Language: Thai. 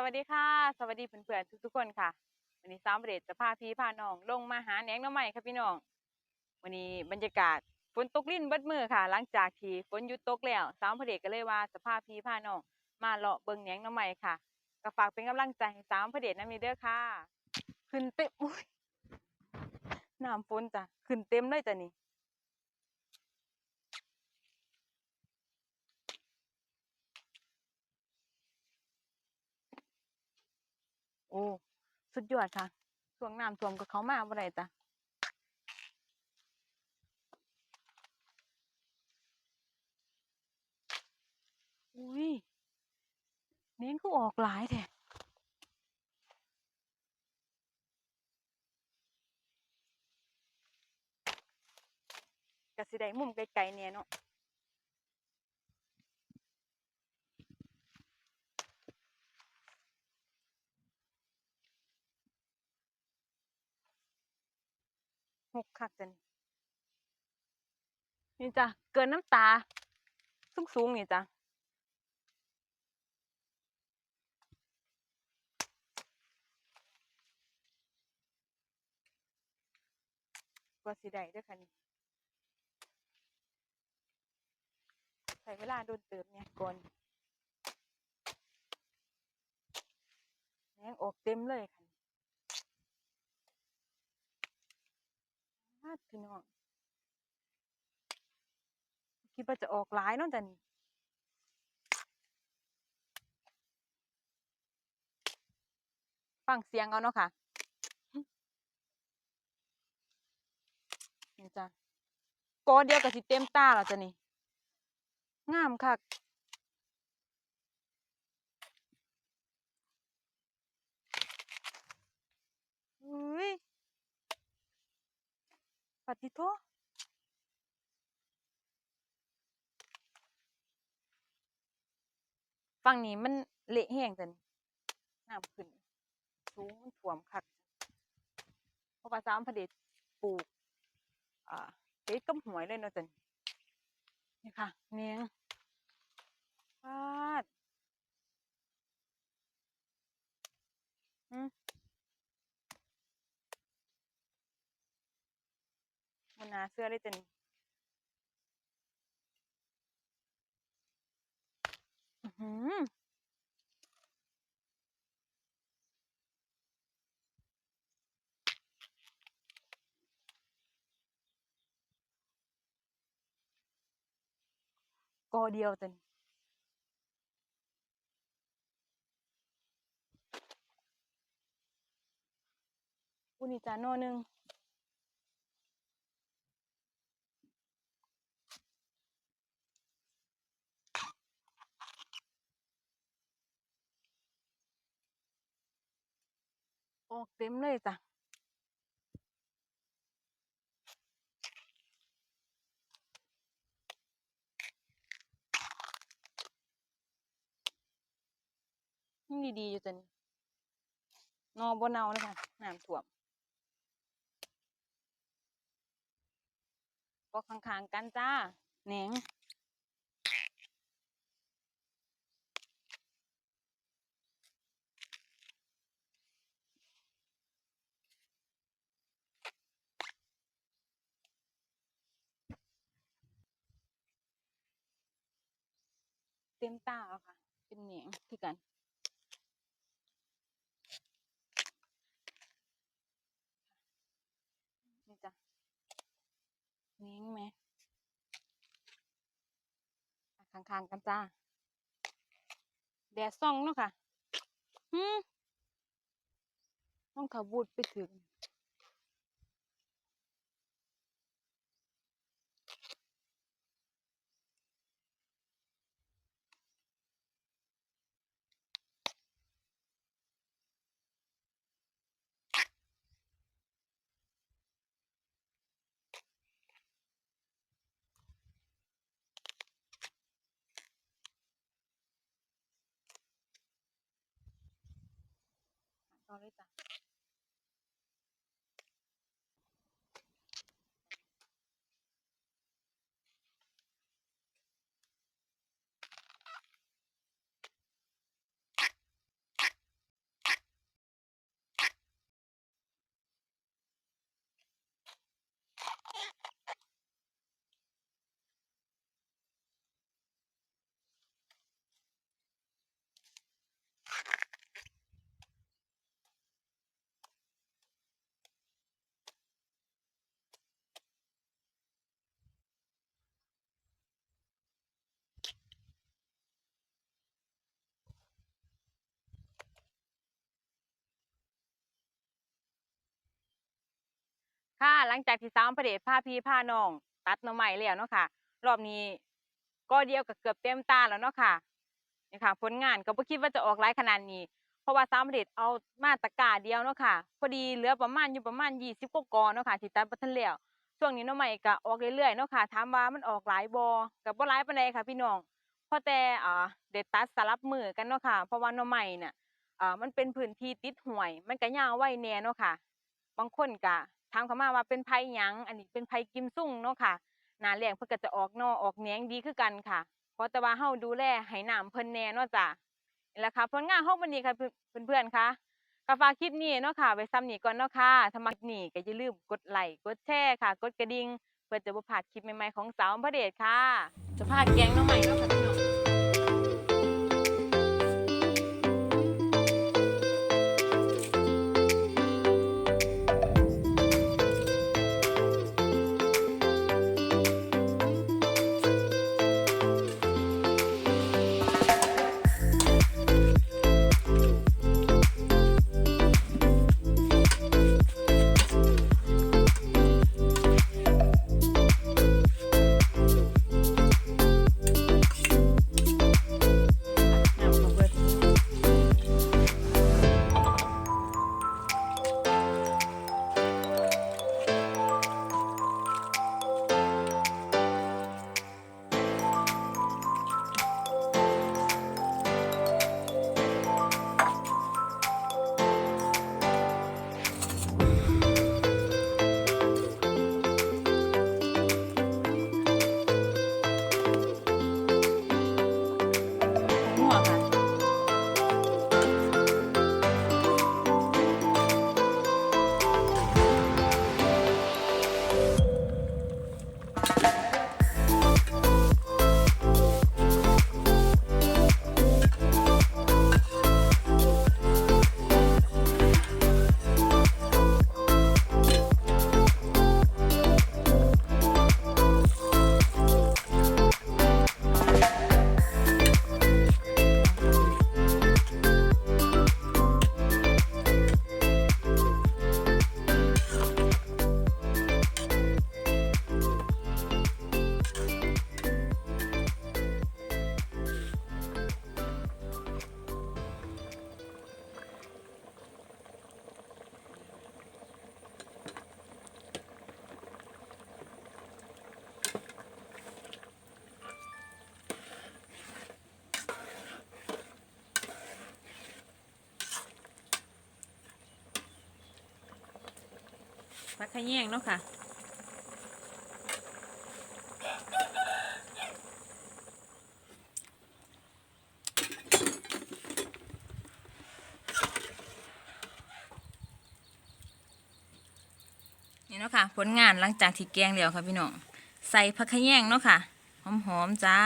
สวัสดีค่ะ สวัสดีเพื่อนๆทุกๆคนค่ะวันนี้สามเดชจะพาพี่พาน้อง ลงมาหาแหนงน้ำใหม่ค่ะพี่น้องวันนี้บรรยากาศฝนตกลิ่นบิดมือค่ะ หลังจากที่ฝนหยุดตกแล้วสามพระเดชก็เลยว่าจะพาพี่พาน้อง มาเลาะเบิ่งแหนงน้ำใหม่ค่ะก็ฝากเป็นกำลังใจให้สามพระเดชน้ำนี้เด้อค่ะ ขึ้นเต็มอุ้ยน้ำฝนจ้ะขึ้นเต็มเลยจ้ะนี่ อ้สุดยอดค่ะช่วงน้ำท่วมก็เขามาบ่ได้จ้ะอุ้ยเน้นก็ออกหลายแท้ก็สิได้มุมไกลๆเนี่ยเนาะ หกคักจังนี่จ้ะเกินน้ำตา สูงสูงๆนี่จ้ะกว่าสิได้เด้อค่ะนี่ใช้เวลาโดนเติมเนี่ยก่อนแหงออกเต็มเลยค่ะนี่ฮา ดพี่น้องคิดว่าจะออกหลายเนาะจ้ะนี่ฟังเสียงเอาเนาะค่ะนี่จ้ะกอเดียวกับสิเต็มตาแล้วจ้ะนี่ งามคักอุ้ย ปฏิโทฝั่งนี้มันเละแห้งจนน้ำขึ้นสูงมันท่วมคักเพราะว่าสามพเดชปลูก อ่าเฮ็ดกับหวยเลยเนาะจ้ะนี่นี่ค่ะเนียงปาดอืม มันาเสื้อเลยจ้ะนี่อื้อหือกอเดียวจ้ะนี่อุนิจานโนหนึ่ง ออกเต็มเลยจ้ะยังดีๆอยู่จ้ะนี่นอบ่เนาเลยค่ะน้ำท่วมก็ข้างๆกันจ้าแหนง เต็มตาค่ะ เป็นแหนงคือกัน นี่จ้ะแหนงไหมข้างๆกันจ้า แดดส่องเนาะค่ะหืมต้องขบูดไปถึง gaveta ค่ะหลังจากที่สามประเดชพาพี่พาน้อง ตัดหน่อไม้แล้วเนาะค่ะ รอบนี้ก็เดียวกับเกือบเต็มตาแล้วเนาะค่ะนี่ค่ะผลงานก็บ่คิดว่าจะออกหลายขนาดนี้ เพราะว่าสามประเดชเอามาตะกร้าเดียวเนาะค่ะพอดีเหลือประมาณอยู่ประมาณ20กว่ากอเนาะค่ะที่ตัดบ่ทันแล้วช่วงนี้หน่อไม้ก็ออกเรื่อยๆเนาะค่ะถามว่ามันออกหลายบ่ก็บ่หลายปานใดค่ะ พี่น้องเพราะแต่อ่าได้ตัดสลับมือกันเนาะค่ะ เพราะว่าหน่อไม้น่ะอ่ามันเป็นพื้นที่ติดห้วย มันก็ยาวไว้แน่เนาะค่ะ บางคนก็ ถามเขามาว่าเป็นไผ่หยัง อันนี้เป็นไผ่กิมซุ่งเนาะค่ะหนาแล้งเพิ่นก็จะออกนอออกแหนงดีคือกันค่ะ เพราะแต่ว่าเฮาดูแลให้น้ำเพิ่นแน่เนาะจ้ะนี่แหละค่ะผลงานเฮาวันนี้ค่ะเพื่อนเพื่อนๆค่ะก็ฝากคลิปนี้เนาะค่ะไว้ซ้ำนี้ก่อนเนาะค่ะถ้ามักคลิปนี้ก็อย่าลืมกดไลค์กดแชร์ค่ะ กดกระดิ่งเพื่อจะบ่พลาดคลิปใหม่ๆของสาวอำเภอเดชค่ะ จะพาแกงน้องใหม่เนาะค่ะ พักขะแยงเนาะค่ะนี่เนาะค่ะ ผลงานหลังจากที่แกงแล้วค่ะพี่น้องใส่ผักขะแยงเนาะค่ะหอมๆจ้า